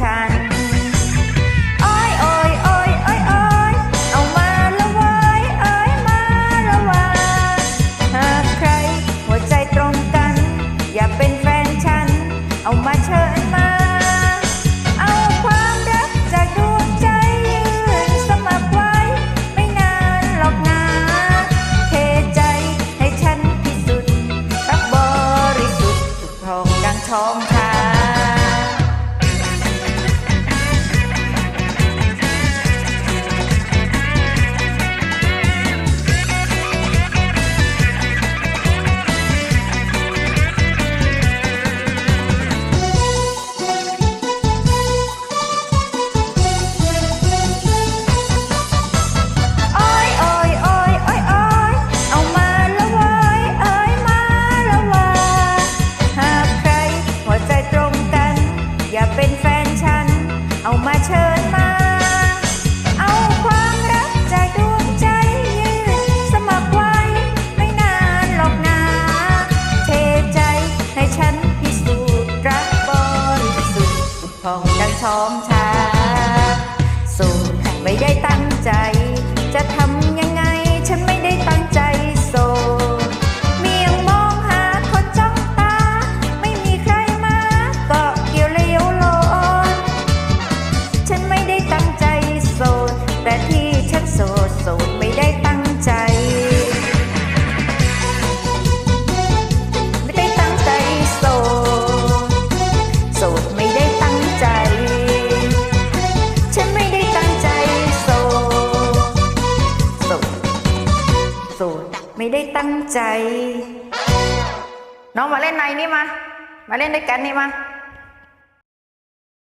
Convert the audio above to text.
ฉันเอามาเชิญ อย่าเป็นแฟนฉัน เอามาเชิญมา เอาความรักจดวงใจยืนสมัครไว้ไม่นานหรอกนาเทใจให้ฉันพิสูจน์รักบริสุทพองดังชอมชาส่งไม่ได้ตั้งใจั้งใจ น้องมาเล่นในนี่มา มาเล่นด้วยกันนี่มา